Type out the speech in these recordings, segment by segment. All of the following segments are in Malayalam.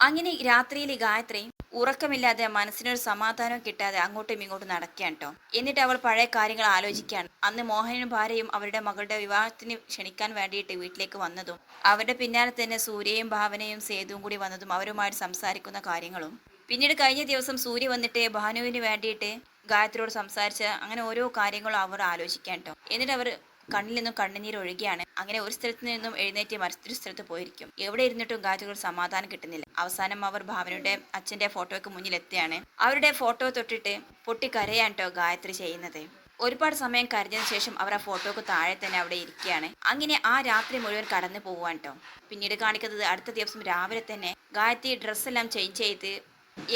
അങ്ങനെ രാത്രിയിൽ ഗായത്രി ഉറക്കമില്ലാതെ മനസ്സിനൊരു സമാധാനം കിട്ടാതെ അങ്ങോട്ടും ഇങ്ങോട്ടും നടക്കുകയാണ് കേട്ടോ എന്നിട്ട് അവൾ പഴയ കാര്യങ്ങൾ ആലോചിക്കുകയാണ്. അന്ന് മോഹനും ഭാര്യയും അവരുടെ മകളുടെ വിവാഹത്തിന് ക്ഷണിക്കാൻ വേണ്ടിയിട്ട് വീട്ടിലേക്ക് വന്നതും അവരുടെ പിന്നാലെ തന്നെ സൂര്യയും ഭാവനയും സേതുവും കൂടി വന്നതും അവരുമായിട്ട് സംസാരിക്കുന്ന കാര്യങ്ങളും. പിന്നീട് കഴിഞ്ഞ ദിവസം സൂര്യ വന്നിട്ട് ഭാനുവിന് വേണ്ടിയിട്ട് ഗായത്രിയോട് സംസാരിച്ച് അങ്ങനെ ഓരോ കാര്യങ്ങളും അവർ ആലോചിക്കാൻ കേട്ടോ എന്നിട്ട് അവർ കണ്ണിൽ നിന്നും കണ്ണുനീർ ഒഴുകിയാണ്. അങ്ങനെ ഒരു സ്ഥലത്ത് നിന്നും എഴുന്നേറ്റ് മറ്റൊരു സ്ഥലത്ത് പോയിരിക്കും. എവിടെ ഇരുന്നിട്ടും ഗാജുകൾ സമാധാനം കിട്ടുന്നില്ല. അവസാനം അവർ ഭാവനയുടെ അച്ഛന്റെ ഫോട്ടോയ്ക്ക് മുന്നിലെത്തിയാണ്. അവരുടെ ഫോട്ടോ തൊട്ടിട്ട് പൊട്ടിക്കരയാണ് കേട്ടോ ഗായത്രി ചെയ്യുന്നത്. ഒരുപാട് സമയം കരഞ്ഞതിന് ശേഷം അവർ ആ ഫോട്ടോക്ക് താഴെ തന്നെ അവിടെ ഇരിക്കുകയാണ്. അങ്ങനെ ആ രാത്രി മുഴുവൻ കടന്നു പോവാൻ കേട്ടോ പിന്നീട് കാണിക്കുന്നത് അടുത്ത ദിവസം രാവിലെ തന്നെ ഗായത്രി ഡ്രസ്സെല്ലാം ചേഞ്ച് ചെയ്ത്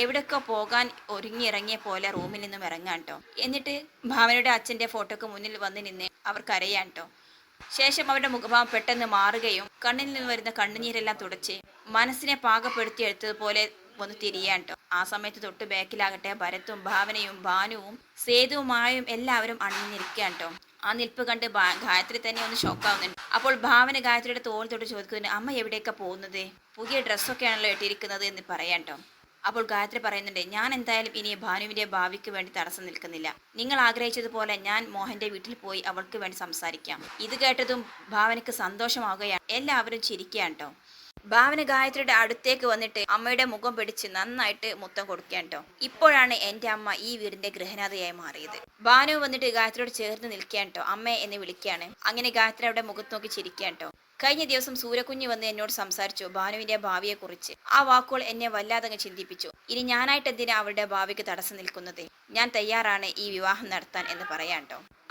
എവിടെയൊക്കെ പോകാൻ ഒരുങ്ങിയിറങ്ങിയ പോലെ റൂമിൽ നിന്നും ഇറങ്ങാൻ കേട്ടോ എന്നിട്ട് ഭാവനയുടെ അച്ഛന്റെ ഫോട്ടോക്ക് മുന്നിൽ വന്ന് നിന്ന് അവർ കരയാൻ കേട്ടോ ശേഷം അവരുടെ മുഖഭാവം പെട്ടെന്ന് മാറുകയും കണ്ണിൽ നിന്ന് വരുന്ന കണ്ണുനീരെല്ലാം തുടച്ച് മനസ്സിനെ പാകപ്പെടുത്തി എടുത്തതുപോലെ ഒന്ന് തിരിയാൻ കേട്ടോ ആ സമയത്ത് തൊട്ട് ബാക്കിലാകട്ടെ ഭരത്തും ഭാവനയും ഭാനുവും സേതുവുമായും എല്ലാവരും അണിഞ്ഞിരിക്കാൻ കേട്ടോ ആ നിൽപ്പ് കണ്ട് ഗായത്രി തന്നെ ഒന്ന് ഷോക്കാവുന്നുണ്ട് അപ്പോൾ ഭാവന ഗായത്രിയുടെ തോൾ തൊട്ട് ചോദിക്കുന്നു അമ്മ എവിടെയൊക്കെ പോകുന്നത്? പുതിയ ഡ്രസ്സൊക്കെയാണല്ലോ ഇട്ടിരിക്കുന്നത് എന്ന് പറയാൻ കേട്ടോ അപ്പോൾ ഗായത്രി പറയുന്നുണ്ട് ഞാൻ എന്തായാലും ഇനി ഭാനുവിന്റെ ഭാവിക്ക് വേണ്ടി തടസ്സം നിൽക്കുന്നില്ല. നിങ്ങൾ ആഗ്രഹിച്ചതുപോലെ ഞാൻ മോഹന്റെ വീട്ടിൽ പോയി അവൾക്ക് വേണ്ടി സംസാരിക്കാം. ഇത് കേട്ടതും ഭാവനയ്ക്ക് സന്തോഷമാവുകയാണ്. എല്ലാവരും ചിരിക്കുകയാണ് കേട്ടോ. ഭാവന ഗായത്രിയുടെ അടുത്തേക്ക് വന്നിട്ട് അമ്മയുടെ മുഖം പിടിച്ച് നന്നായിട്ട് മുത്തം കൊടുക്കുകയാണ് കേട്ടോ. ഇപ്പോഴാണ് എന്റെ അമ്മ ഈ വീടിന്റെ ഗൃഹനാഥയായി മാറിയത്. ഭാനു വന്നിട്ട് ഗായത്രിയോട് ചേർന്ന് നിൽക്കുകയാണ് കേട്ടോ. അമ്മ എന്ന് വിളിക്കുകയാണ്. അങ്ങനെ ഗായത്രി അവിടെ മുഖത്ത് നോക്കി ചിരിക്കുകയാണ് കേട്ടോ. കഴിഞ്ഞ ദിവസം സൂര്യകുഞ്ഞ് വന്ന് എന്നോട് സംസാരിച്ചു ഭാനുവിന്റെ ഭാവിയെക്കുറിച്ച്. ആ വാക്കുകൾ എന്നെ വല്ലാതെ ചിന്തിപ്പിച്ചു. ഇനി ഞാനായിട്ട് എന്തിനാ അവളുടെ ഭാവിക്ക് തടസ്സം നിൽക്കുന്നത്? ഞാൻ തയ്യാറാണ് ഈ വിവാഹം നടത്താൻ എന്ന് പറയാൻ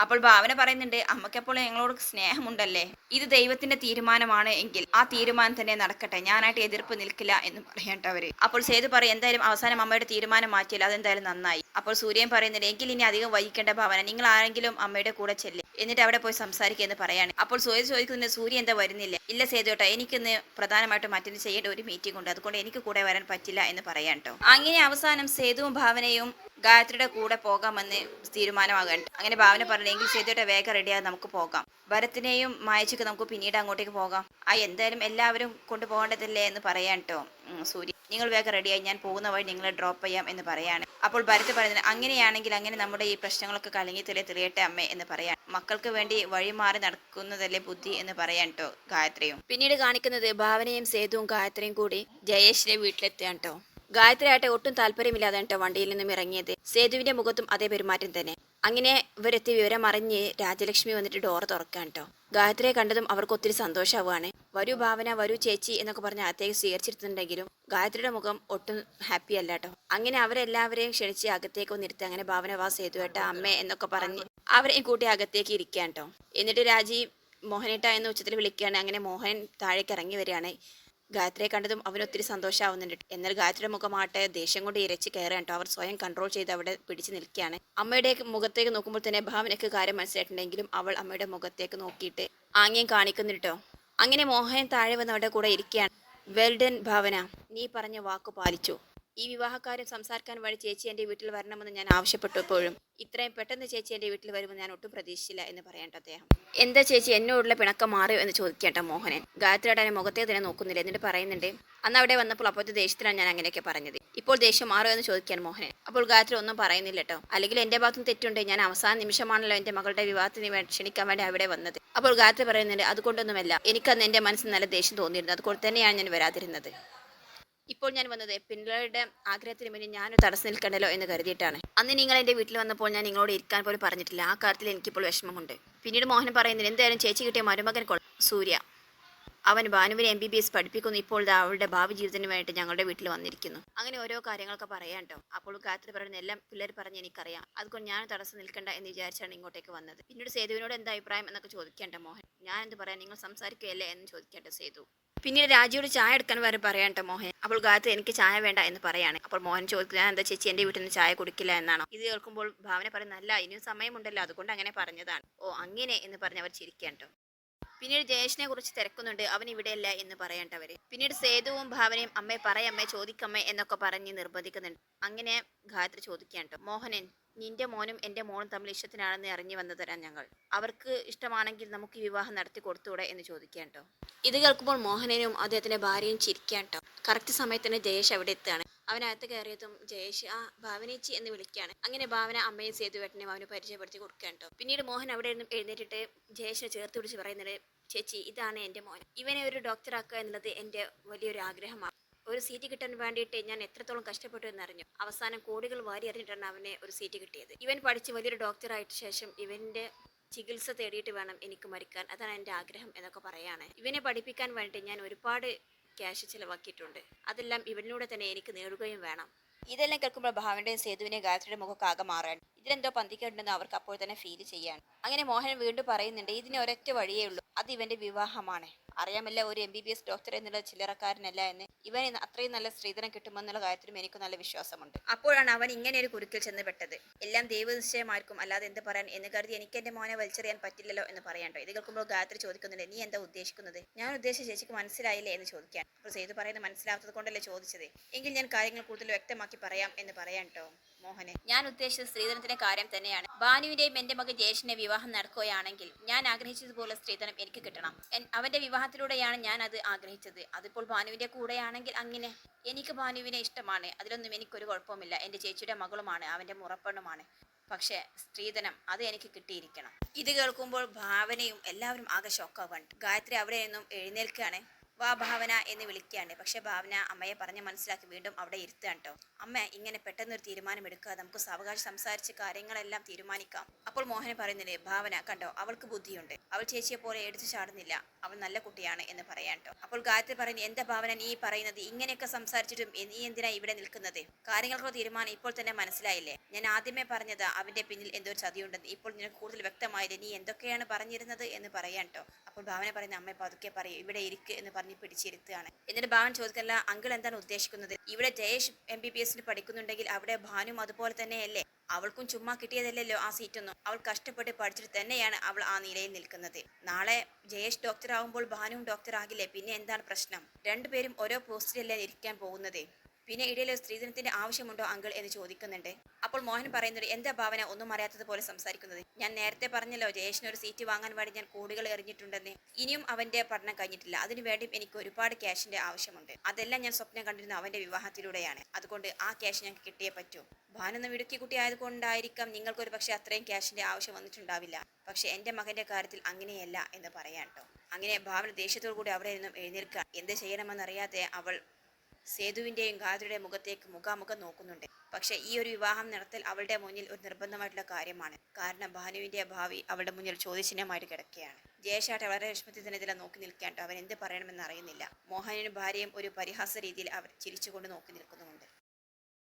അപ്പോൾ ഭാവന പറയുന്നുണ്ട് അമ്മയ്ക്കപ്പോൾ ഞങ്ങളോട് സ്നേഹമുണ്ടല്ലേ? ഇത് ദൈവത്തിന്റെ തീരുമാനമാണ് എങ്കിൽ ആ തീരുമാനം തന്നെ നടക്കട്ടെ. ഞാനായിട്ട് എതിർപ്പ് നിൽക്കില്ല എന്ന് പറയട്ടോ അവർ. അപ്പോൾ സേതു പറയും എന്തായാലും അവസാനം അമ്മയുടെ തീരുമാനം മാറ്റിയില്ല അതെന്തായാലും നന്നായി. അപ്പോൾ സൂര്യൻ പറയുന്നുണ്ട് എങ്കിൽ ഇനി അധികം വൈകിക്കേണ്ട ഭാവന നിങ്ങൾ ആരെങ്കിലും അമ്മയുടെ കൂടെ ചെല്ല്. എന്നിട്ട് അവിടെ പോയി സംസാരിക്കുക എന്ന് പറയാണ്. അപ്പോൾ സൂര്യ ചോദിക്കുന്നത് സൂര്യ എന്താ വരുന്നില്ല? ഇല്ല സേതുട്ടാ എനിക്കിന്ന് പ്രധാനമായിട്ടും മറ്റൊന്ന് ചെയ്യേണ്ട ഒരു മീറ്റിംഗ് ഉണ്ട്. അതുകൊണ്ട് എനിക്ക് കൂടെ വരാൻ പറ്റില്ല എന്ന് കേട്ടോ അങ്ങനെ അവസാനം സേതുവും ഭാവനയും ഗായത്രിയുടെ കൂടെ പോകാമെന്ന് തീരുമാനമാകട്ടെ. അങ്ങനെ ഭാവന പറഞ്ഞെങ്കിൽ സേതുയുടെ വേഗം റെഡിയായി നമുക്ക് പോകാം. ഭരത്തിനെയും മായച്ചക്ക് നമുക്ക് പിന്നീട് അങ്ങോട്ടേക്ക് പോകാം. ആ എന്തായാലും എല്ലാവരും കൊണ്ടുപോകേണ്ടതല്ലേ എന്ന് പറയാൻ കേട്ടോ സൂര്യ. നിങ്ങൾ വേഗം റെഡിയായി ഞാൻ പോകുന്ന വഴി നിങ്ങളെ ഡ്രോപ്പ് ചെയ്യാം എന്ന് പറയാണ്. അപ്പോൾ ഭരത് പറയുന്നത് അങ്ങനെയാണെങ്കിൽ അങ്ങനെ നമ്മുടെ ഈ പ്രശ്നങ്ങളൊക്കെ കലങ്ങി തെളിയ തെളിയട്ടെ അമ്മേ എന്ന് പറയാൻ മക്കൾക്ക് വേണ്ടി വഴിമാറി നടക്കുന്നതല്ലേ ബുദ്ധി എന്ന് പറയാൻ കേട്ടോ ഗായത്രിയും. പിന്നീട് കാണിക്കുന്നത് ഭാവനയും സേതുവും ഗായത്രിയും കൂടി ജയേഷിന്റെ വീട്ടിലെത്തിയാണ് കേട്ടോ ഗായത്രി ആയിട്ട് ഒട്ടും താല്പര്യമില്ലാതെ കേട്ടോ വണ്ടിയിൽ നിന്നും ഇറങ്ങിയത്. സേതുവിന്റെ മുഖത്തും അതേ പെരുമാറ്റം തന്നെ. അങ്ങനെ ഇവരെത്തി വിവരം അറിഞ്ഞ് രാജലക്ഷ്മി വന്നിട്ട് ഡോർ തുറക്കാൻ കേട്ടോ ഗായത്രിയെ കണ്ടതും അവർക്ക് ഒത്തിരി സന്തോഷമാവുകയാണ് വരൂ ഭാവന വരൂ ചേച്ചി എന്നൊക്കെ പറഞ്ഞ് അകത്തേക്ക് സ്വീകരിച്ചിരുന്നുണ്ടെങ്കിലും ഗായത്രിയുടെ മുഖം ഒട്ടും ഹാപ്പി അല്ല കേട്ടോ അങ്ങനെ അവരെല്ലാവരെയും ക്ഷണിച്ച് അകത്തേക്ക് വന്നിരുത്തി അങ്ങനെ ഭാവന വാ സേതുവേട്ട അമ്മ എന്നൊക്കെ പറഞ്ഞ് അവരെയും കൂട്ടി അകത്തേക്ക് ഇരിക്കാൻ കേട്ടോ എന്നിട്ട് രാജി മോഹനേട്ട എന്ന ഉച്ചത്തിൽ വിളിക്കുകയാണ് അങ്ങനെ മോഹൻ താഴേക്ക് ഇറങ്ങി വരികയാണ്. ഗായത്രിയെ കണ്ടതും അവനൊത്തിരി സന്തോഷമാവുന്നുണ്ട് എന്നാൽ ഗായത്രിയുടെ മുഖമാട്ടെ ദേഷ്യം കൊണ്ട് ഇരച്ച് കയറാൻ അവർ സ്വയം കൺട്രോൾ ചെയ്ത് അവിടെ പിടിച്ചു നിൽക്കുകയാണ്. അമ്മയുടെ മുഖത്തേക്ക് നോക്കുമ്പോൾ തന്നെ ഭാവനയ്ക്ക് കാര്യം മനസ്സിലായിട്ടുണ്ടെങ്കിലും അവൾ അമ്മയുടെ മുഖത്തേക്ക് നോക്കിയിട്ട് ആംഗ്യം കാണിക്കുന്നുട്ടോ അങ്ങനെ മോഹൻ താഴെ വന്ന് അവിടെ കൂടെ ഇരിക്കുകയാണ്. Well done Bhavana. നീ പറഞ്ഞ വാക്ക് പാലിച്ചു. ഈ വിവാഹക്കാര്യം സംസാരിക്കാൻ വഴി ചേച്ചി എന്റെ വീട്ടിൽ വരണമെന്ന് ഞാൻ ആവശ്യപ്പെട്ടപ്പോഴും ഇത്രയും പെട്ടെന്ന് ചേച്ചി എന്റെ വീട്ടിൽ വരുമെന്ന് ഞാൻ ഒട്ടും പ്രതീക്ഷിച്ചില്ല എന്ന് പറയേണ്ട അദ്ദേഹം. എന്താ ചേച്ചി എന്നോടുള്ള പിണക്കം മാറിയോ എന്ന് ചോദിക്കേണ്ട മോഹനൻ. ഗായത്രിയുടെ മുഖത്തെ തന്നെ നോക്കുന്നില്ല. എന്നിട്ട് പറയുന്നുണ്ട് അന്ന് അവിടെ വന്നപ്പോൾ അപ്പോഴത്തെ ദേഷ്യത്തിലാണ് ഞാൻ അങ്ങനെയൊക്കെ പറഞ്ഞത്. ഇപ്പോൾ ദേഷ്യം മാറോ എന്ന് ചോദിക്കാൻ മോഹനൻ. അപ്പോൾ ഗായത്രി ഒന്നും പറയുന്നില്ല കേട്ടോ. അല്ലെങ്കിൽ എന്റെ ഭാഗത്തും തെറ്റുണ്ട്. ഞാൻ അവസാന നിമിഷമാണല്ലോ എന്റെ മകളുടെ വിവാഹത്തിന് ക്ഷണിക്കാൻ വേണ്ടി അവിടെ വന്നത്. അപ്പോൾ ഗായത്രി പറയുന്നുണ്ട് അതുകൊണ്ടൊന്നുമല്ല. എനിക്കന്ന് എന്റെ മനസ്സിൽ നല്ല ദേഷ്യം തോന്നിയിരുന്നു. അതുകൊണ്ട് തന്നെയാണ് ഞാൻ വരാതിരുന്നത്. ഇപ്പോൾ ഞാൻ വന്നത് പിള്ളേരുടെ ആഗ്രഹത്തിന് വേണ്ടി ഞാനൊരു തടസ്സം നിൽക്കണ്ടല്ലോ എന്ന് കരുതിയിട്ടാണ്. അന്ന് നിങ്ങൾ എന്റെ വീട്ടിൽ വന്നപ്പോൾ ഞാൻ നിങ്ങളോട് ഇരിക്കാൻ പോലും പറഞ്ഞിട്ടില്ല. ആ കാര്യത്തിൽ എനിക്കിപ്പോൾ വിഷമമുണ്ട്. പിന്നീട് മോഹൻ പറയുന്നത് എന്തായാലും ചേച്ചി കിട്ടിയ മരുമകൻ സൂര്യ. അവൻ ഭാനുവിനെ എം ബി ബി എസ് പഠിപ്പിക്കുന്നു. ഇപ്പോൾ അവളുടെ ഭാവി ജീവിതത്തിന് വേണ്ടി ഞങ്ങളുടെ വീട്ടിൽ വന്നിരിക്കുന്നു. അങ്ങനെ ഓരോ കാര്യങ്ങളൊക്കെ പറയാൻ കേട്ടോ. അപ്പോൾ ഗായത്രി പറയുന്ന എല്ലാം പിള്ളേർ പറഞ്ഞ് എനിക്കറിയാം. അതുകൊണ്ട് ഞാൻ തടസ്സം നിൽക്കണ്ട എന്ന് വിചാരിച്ചാണ് ഇങ്ങോട്ടേക്ക് വന്നത്. പിന്നീട് സേതുവിനോട് എന്താ അഭിപ്രായം എന്നൊക്കെ ചോദിക്കേണ്ട മോഹൻ. ഞാൻ എന്ത് പറയാം? നിങ്ങൾ സംസാരിക്കുകയല്ലേ എന്ന് ചോദിക്കേണ്ട സേതു. പിന്നീട് രാജിയോട് ചായ എടുക്കാൻ വരെ പറയാട്ടോ മോഹൻ. അപ്പോൾ ഗായത്രി എനിക്ക് ചായ വേണ്ട എന്ന് പറയാണ്. അപ്പോൾ മോഹൻ ചോദിക്കുക "ഞാൻ എന്താ ചേച്ചി എന്റെ വീട്ടിൽ നിന്ന് ചായ കുടിക്കില്ല എന്നാണോ. ഇത് കേൾക്കുമ്പോൾ ഭാവന പറയുന്ന അല്ല ഇനിയും സമയമുണ്ടല്ലോ. അതുകൊണ്ട് അങ്ങനെ പറഞ്ഞതാണ്. ഓ അങ്ങനെ എന്ന് പറഞ്ഞ് അവർ ചിരിക്കാൻ പിന്നീട് ജയേഷിനെ കുറിച്ച് തിരക്കുന്നുണ്ട് അവൻ ഇവിടെയല്ല എന്ന് പറയേണ്ടവര് പിന്നീട് സേതുവും ഭാവനയും അമ്മേ പറയമ്മേ ചോദിക്കമ്മേ എന്നൊക്കെ പറഞ്ഞ് നിർബന്ധിക്കുന്നുണ്ട്. അങ്ങനെ ഗായത്രി ചോദിക്കാൻ ട്ടോ മോഹനൻ നിന്റെ മോനും എന്റെ മോനും തമ്മിൽ ഇഷ്ടത്തിനാണെന്ന് അറിഞ്ഞു തരാൻ ഞങ്ങൾ. അവർക്ക് ഇഷ്ടമാണെങ്കിൽ നമുക്ക് വിവാഹം നടത്തി കൊടുത്തൂടെ എന്ന് ചോദിക്കാൻ ഇത് കേൾക്കുമ്പോൾ മോഹനനും അദ്ദേഹത്തിന്റെ ഭാര്യയും ചിരിക്കാൻ ട്ടോ. കറക്റ്റ് സമയത്തിന് ജയേഷ് അവിടെ എത്തുകയാണ്. അവനകത്ത് കയറിയതും ജയേഷ് ആ ഭാവനേച്ചി എന്ന് വിളിക്കുകയാണ്. അങ്ങനെ ഭാവന അമ്മയും സേതുവേട്ടനെയും അവന് പരിചയപ്പെടുത്തി കൊടുക്കാൻ കേട്ടോ പിന്നീട് മോഹൻ അവിടെ നിന്നും എഴുന്നേറ്റിട്ട് ജയേഷിനെ ചേർത്ത് പിടിച്ച് പറയുന്നത് ചേച്ചി ഇതാണ് എന്റെ മോൻ. ഇവനെ ഒരു ഡോക്ടറാക്കുക എന്നുള്ളത് എന്റെ വലിയൊരു ആഗ്രഹമാണ്. ഒരു സീറ്റ് കിട്ടാൻ വേണ്ടിയിട്ട് ഞാൻ എത്രത്തോളം കഷ്ടപ്പെട്ടു എന്നറിഞ്ഞു. അവസാനം കോടികൾ വാരി അറിഞ്ഞിട്ടാണ് അവനെ ഒരു സീറ്റ് കിട്ടിയത്. ഇവൻ പഠിച്ച് വലിയൊരു ഡോക്ടറായിട്ട് ശേഷം ഇവന്റെ ചികിത്സ തേടിയിട്ട് വേണം എനിക്ക് മരിക്കാൻ. അതാണ് എന്റെ ആഗ്രഹം എന്നൊക്കെ പറയാണ്. ഇവനെ പഠിപ്പിക്കാൻ വേണ്ടി ഞാൻ ഒരുപാട് ക്യാഷ് ചിലവാക്കിയിട്ടുണ്ട്. അതെല്ലാം ഇവനിലൂടെ തന്നെ എനിക്ക് നേടുകയും വേണം. ഇതെല്ലാം കേൾക്കുമ്പോൾ ഭാവന്റെയും സേതുവിനെയും ഗായത്രിയുടെ മുഖമൊക്കെ ആകെ മാറാൻ. ഇതിലെന്തോ പന്തിക്കുണ്ടെന്ന് അവർക്ക് അപ്പോൾ തന്നെ ഫീൽ ചെയ്യാണ് അങ്ങനെ മോഹൻ വീണ്ടും പറയുന്നുണ്ട് ഇതിന് ഒരൊറ്റ വഴിയേ ഉള്ളൂ. അത് ഇവന്റെ വിവാഹമാണ്. അറിയാമല്ല ഒരു M B B S doctor എന്നുള്ള ചില്ലറക്കാരനല്ല എന്ന്. ഇവൻ അത്രയും നല്ല സ്ത്രീധനം കിട്ടുമെന്നുള്ള കാര്യത്തിലും എനിക്ക് നല്ല വിശ്വാസമുണ്ട്. അപ്പോഴാണ് അവൻ ഇങ്ങനെ ഒരു കുരുക്കിൽ ചെന്ന് പെട്ടത് എല്ലാം ദൈവനിശ്ചയമായിരിക്കും അല്ലാതെ എന്ത് പറയാൻ? എന്ന് കരുതി എനിക്ക് എന്റെ മോനെ വലിച്ചെറിയാൻ പറ്റില്ലല്ലോ എന്ന് പറയാണ്ടോ ഇത് കേൾക്കുമ്പോൾ ഗായത്രി ചോദിക്കുന്നുണ്ട് നീ എന്താ ഉദ്ദേശിക്കുന്നത്? ഞാൻ ഉദ്ദേശിച്ച ചേച്ചിക്ക് മനസ്സിലായില്ലേ? എന്ന് ചോദിക്കാൻ അപ്പോൾ സേതു പറയുന്നത് മനസ്സിലാത്തത് കൊണ്ടല്ലേ ചോദിച്ചത്. എങ്കിൽ ഞാൻ കാര്യങ്ങൾ കൂടുതൽ വ്യക്തമാക്കി പറയാം എന്ന് പറയാം കേട്ടോ. മോഹനെ. ഞാൻ ഉദ്ദേശിച്ചത് സ്ത്രീധനത്തിന്റെ കാര്യം തന്നെയാണ്. ബാനുവിന്റെയും എന്റെ മകൻ ജയേഷിന്റെ വിവാഹം നടക്കുകയാണെങ്കിൽ ഞാൻ ആഗ്രഹിച്ചതുപോലെ സ്ത്രീധനം എനിക്ക് കിട്ടണം. അവന്റെ വിവാഹത്തിലൂടെയാണ് ഞാൻ അത് ആഗ്രഹിച്ചത്. അതിപ്പോൾ ബാനുവിന്റെ കൂടെയാണെങ്കിൽ അങ്ങനെ എനിക്ക് ബാനുവിനെ ഇഷ്ടമാണ്. അതിലൊന്നും എനിക്കൊരു കുഴപ്പമില്ല എന്റെ ചേച്ചിയുടെ മകളുമാണ്. അവന്റെ മുറപ്പെണ്ണുമാണ്. പക്ഷേ സ്ത്രീധനം അത് എനിക്ക് കിട്ടിയിരിക്കണം. ഇത് കേൾക്കുമ്പോൾ ഭാവനയും എല്ലാവരും ആകെ ഷോക്കാവാണ് ഗായത്രി അവിടെ നിന്നും എഴുന്നേൽക്കുകയാണ്. വാ ഭാവന എന്ന് വിളിക്കുകയാണ്. പക്ഷെ ഭാവന അമ്മയെ പറഞ്ഞ് മനസ്സിലാക്കി വീണ്ടും അവിടെ ഇരുത്തുകയാണ് കേട്ടോ അമ്മ ഇങ്ങനെ പെട്ടെന്നൊരു തീരുമാനം എടുക്കുക നമുക്ക് സാവകാശം സംസാരിച്ച് കാര്യങ്ങളെല്ലാം തീരുമാനിക്കാം. അപ്പോൾ മോഹൻ പറയുന്നില്ലേ ഭാവന കണ്ടോ അവൾക്ക് ബുദ്ധിയുണ്ട്. അവൾ ചേച്ചിയെ പോലെ എടുത്തു ചാടുന്നില്ല. അവൾ നല്ല കുട്ടിയാണ് എന്ന് പറയാൻ കേട്ടോ അപ്പോൾ ഗായത്രി പറയുന്നു എന്താ ഭാവന നീ പറയുന്നത്? ഇങ്ങനെയൊക്കെ സംസാരിച്ചിട്ടും നീ എന്തിനാ ഇവിടെ നിൽക്കുന്നത്? കാര്യങ്ങൾക്കുള്ള തീരുമാനം ഇപ്പോൾ തന്നെ മനസ്സിലായില്ലേ? ഞാൻ ആദ്യമേ പറഞ്ഞത് അവന്റെ പിന്നിൽ എന്തോ ചതിയുണ്ടെന്ന്. ഇപ്പോൾ നിനക്ക് കൂടുതൽ വ്യക്തമായത് നീ എന്തൊക്കെയാണ് പറഞ്ഞിരുന്നത് എന്ന് പറയാൻ കേട്ടോ അപ്പോൾ ഭാവന പറയുന്ന അമ്മ പതുക്കെ പറയും. ഇവിടെ ഇരിക്കുക എന്ന് പറഞ്ഞ് പിടിച്ചിരുത്തുകയാണ്. എന്നിട്ട് ഭാവൻ ചോദിക്കല്ല അങ്കിൾ എന്താണ് ഉദ്ദേശിക്കുന്നത്? ഇവിടെ ജയേഷ് എം ബി ബി എസിന് പഠിക്കുന്നുണ്ടെങ്കിൽ അവിടെ ഭാനും അതുപോലെ തന്നെയല്ലേ? അവൾക്കും ചുമ്മാ കിട്ടിയതല്ലല്ലോ ആ സീറ്റൊന്നും. അവൾ കഷ്ടപ്പെട്ട് പഠിച്ചിട്ട് തന്നെയാണ് അവൾ ആ നിലയിൽ നിൽക്കുന്നത്. നാളെ ജയേഷ് ഡോക്ടർ ആകുമ്പോൾ ഭാനുവും ഡോക്ടർ ആകില്ലേ? പിന്നെ എന്താണ് പ്രശ്നം? രണ്ടുപേരും ഓരോ പോസ്റ്റിലല്ലേ ഇരിക്കാൻ പോകുന്നത്? പിന്നെ ഇടയിൽ സ്ത്രീധനത്തിന്റെ ആവശ്യമുണ്ടോ അങ്കിൾ എന്ന് ചോദിക്കുന്നുണ്ട്. അപ്പോൾ മോഹൻ പറയുന്നത് എന്താ ഭാവന? ഒന്നും അറിയാത്തതുപോലെ സംസാരിക്കുന്നത്. ഞാൻ നേരത്തെ പറഞ്ഞല്ലോ ജയേഷിന് ഒരു സീറ്റ് വാങ്ങാൻ വേണ്ടി ഞാൻ കോടികൾ എറിഞ്ഞിട്ടുണ്ടെന്ന്. ഇനിയും അവന്റെ പഠനം കഴിഞ്ഞിട്ടില്ല. അതിനുവേണ്ടി എനിക്ക് ഒരുപാട് ക്യാഷിന്റെ ആവശ്യമുണ്ട്. അതെല്ലാം ഞാൻ സ്വപ്നം കണ്ടിരുന്ന അവന്റെ വിവാഹത്തിലൂടെയാണ്. അതുകൊണ്ട് ആ ക്യാഷ് ഞങ്ങൾക്ക് കിട്ടിയേ പറ്റൂ. ഭാനെന്ന മിടുക്കി കുട്ടി ആയതുകൊണ്ടായിരിക്കാം നിങ്ങൾക്ക് ഒരു പക്ഷേ അത്രയും ക്യാഷിന്റെ ആവശ്യം വന്നിട്ടുണ്ടാവില്ല. പക്ഷെ എന്റെ മകന്റെ കാര്യത്തിൽ അങ്ങനെയല്ല എന്ന് പറയാം കേട്ടോ. അങ്ങനെ ഭാവന ദേഷ്യത്തോടു കൂടി അവിടെ നിന്നും എഴുന്നേൽക്കുക. എന്ത് ചെയ്യണമെന്നറിയാതെ അവൾ സേതുവിന്റെയും ഗായത്രിയുടെയും മുഖത്തേക്ക് മുഖാമുഖം നോക്കുന്നുണ്ട്. പക്ഷേ ഈ ഒരു വിവാഹം നടത്തൽ അവളുടെ മുന്നിൽ ഒരു നിർബന്ധമായിട്ടുള്ള കാര്യമാണ്. കാരണം ഭാനുവിന്റെ ഭാവി അവളുടെ മുന്നിൽ ചോദ്യചിഹ്നമായിട്ട് കിടക്കുകയാണ്. ജയശാട്ട് വളരെ വിഷമത്തിനെതിരെ നോക്കി നിൽക്കാണ്ട് അവൻ എന്ത് പറയണമെന്ന് അറിയുന്നില്ല. മോഹനും ഭാര്യയും ഒരു പരിഹാസ രീതിയിൽ അവർ ചിരിച്ചുകൊണ്ട് നോക്കി നിൽക്കുന്നുമുണ്ട്.